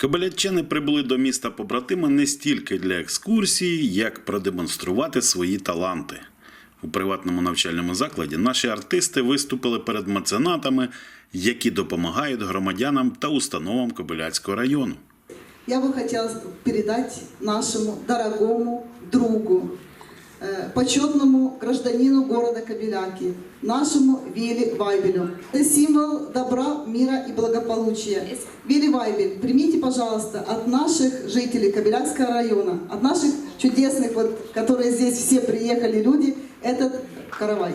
Кобилячани прибули до міста побратима не стільки для екскурсії, як продемонструвати свої таланти. У приватному навчальному закладі наші артисти виступили перед меценатами, які допомагають громадянам та установам Кобиляцького району. Я би хотіла передати нашому дорогому другу, почетному гражданину города Кобеляки, нашему Вилли Вайбелю. Это символ добра, мира и благополучия. Вилли Вайбель, примите, пожалуйста, от наших жителей Кобелякского района, от наших чудесных, вот, которые здесь все приехали люди, этот каравай.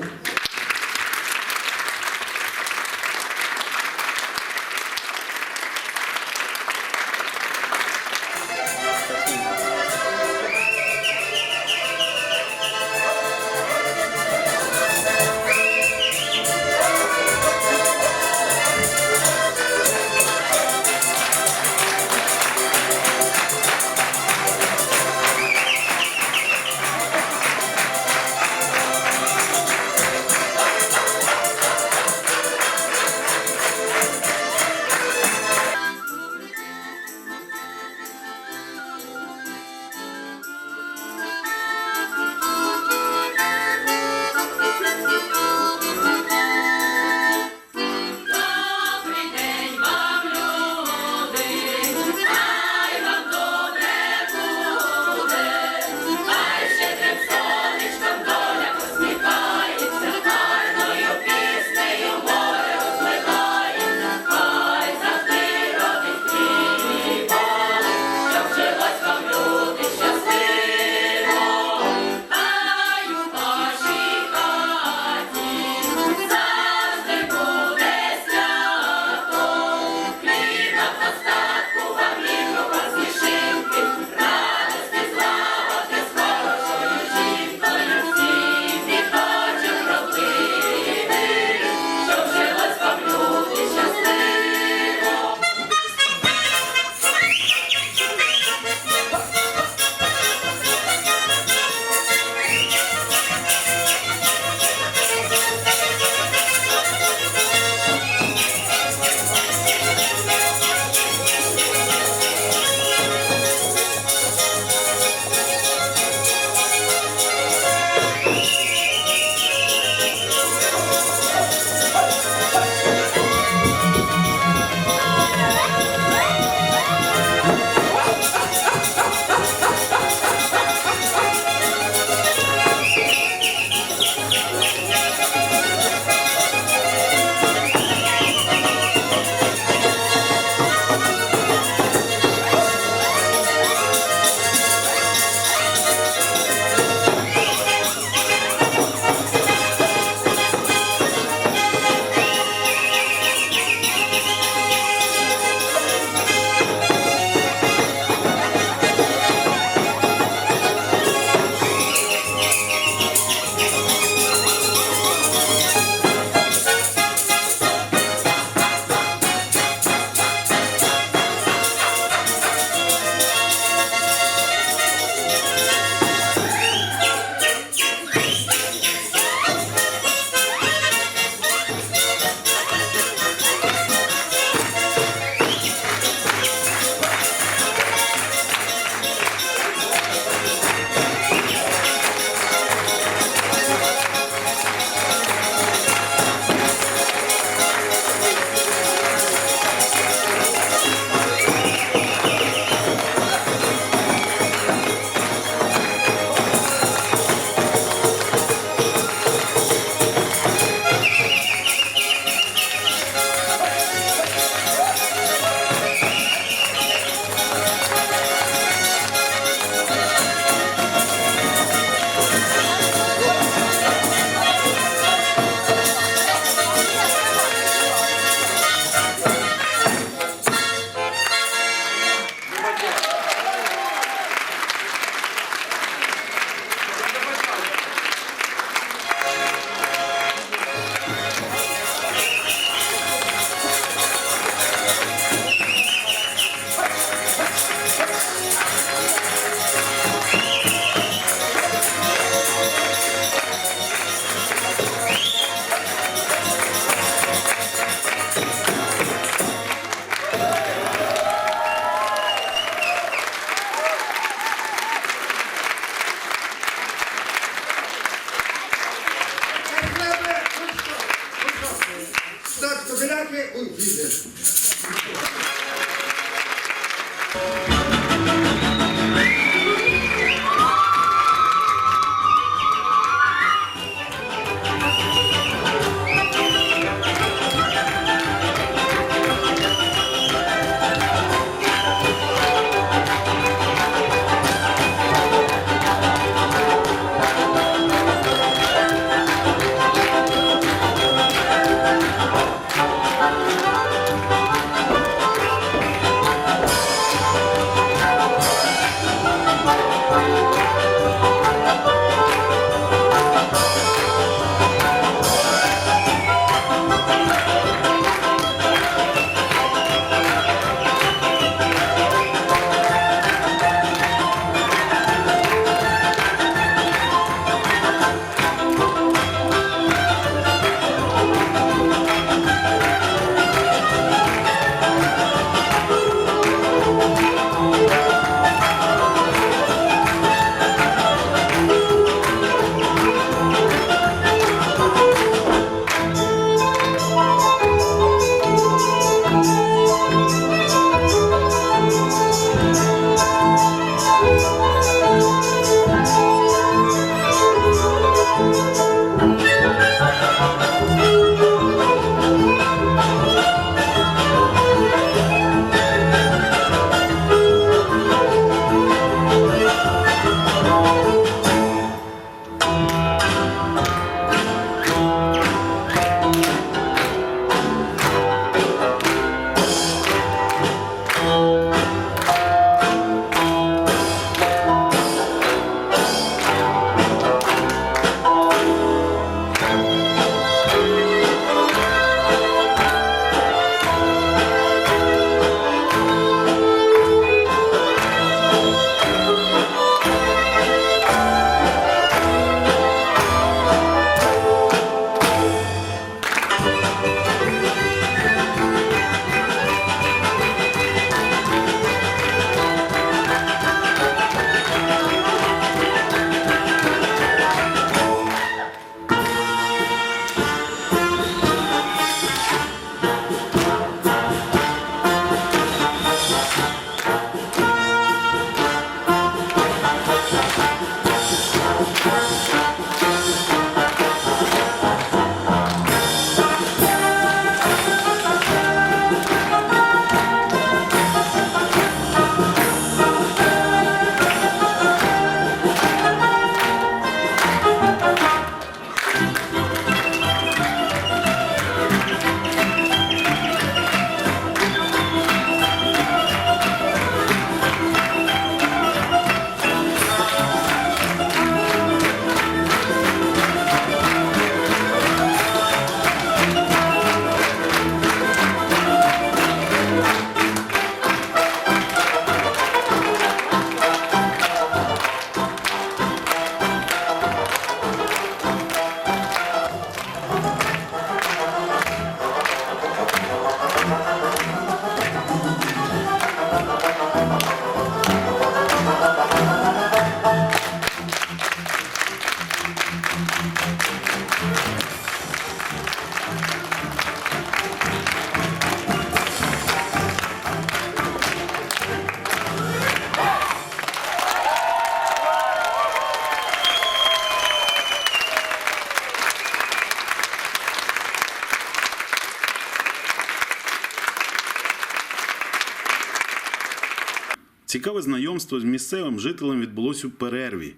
Цікаве знайомство з місцевим жителем відбулось у перерві.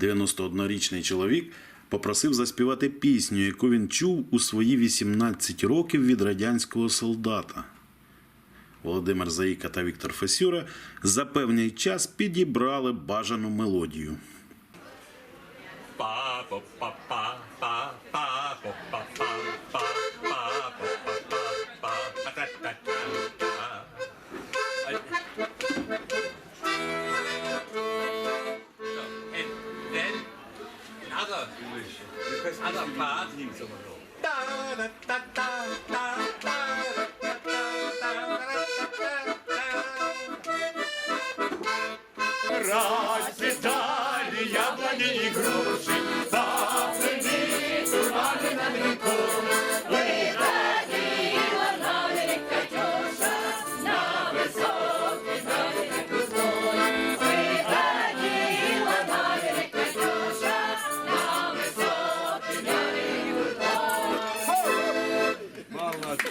91-річний чоловік попросив заспівати пісню, яку він чув у свої 18 років від радянського солдата. Володимир Заїка та Віктор Фесюра за певний час підібрали бажану мелодію. pa other English, other part.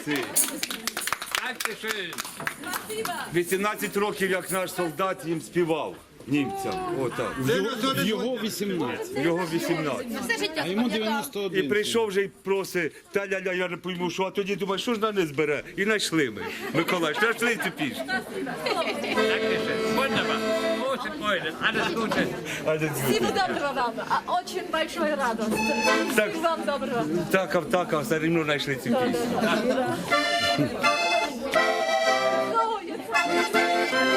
Dankeschön. 18 років, як наш солдат їм співав німцям. Отак. Його 18, Його 18. а йому 91. І прийшов вже і просить, та ля-ля, я не пойму, що, а тоді думаю, що ж на не збере? І знайшли ми. Миколай, знайшли цю пісню. Dankeschön. Wunderbar. Große Freude. Alles Gute. А не Всего доброго вам. Очень большой радость. Так. Всего вам доброго. Так, а так, а все рівно знайшли цю пісню. Ну, jetzt-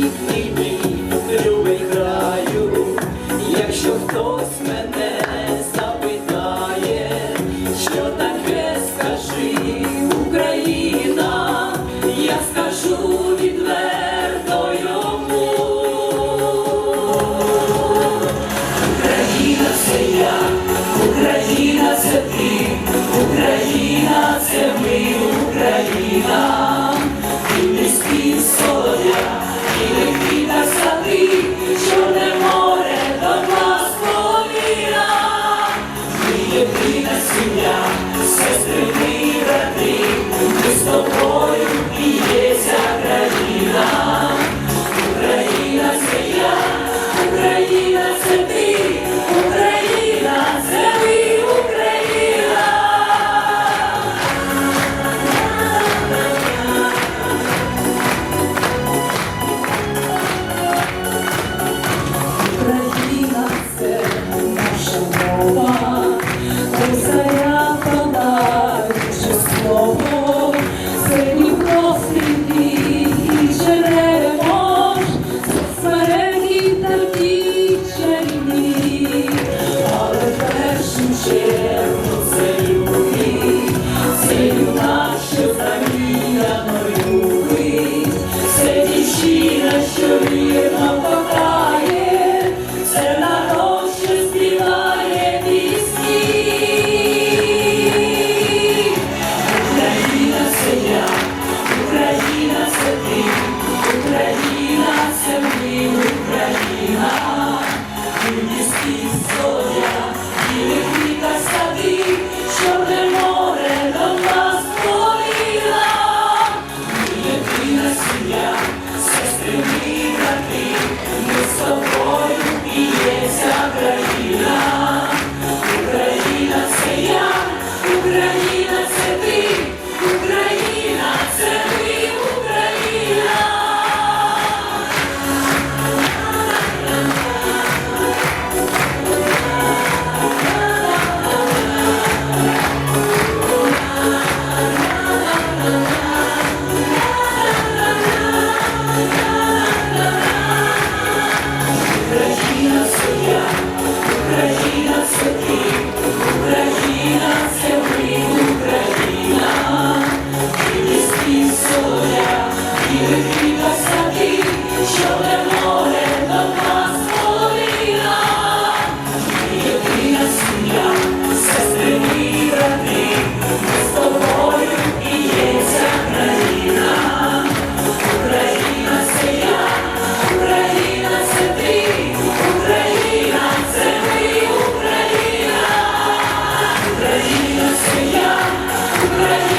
любий скажи Україна, я скажу відверто. Україна це я, Україна це Україна це ми, Україна, Добрая Hallelujah.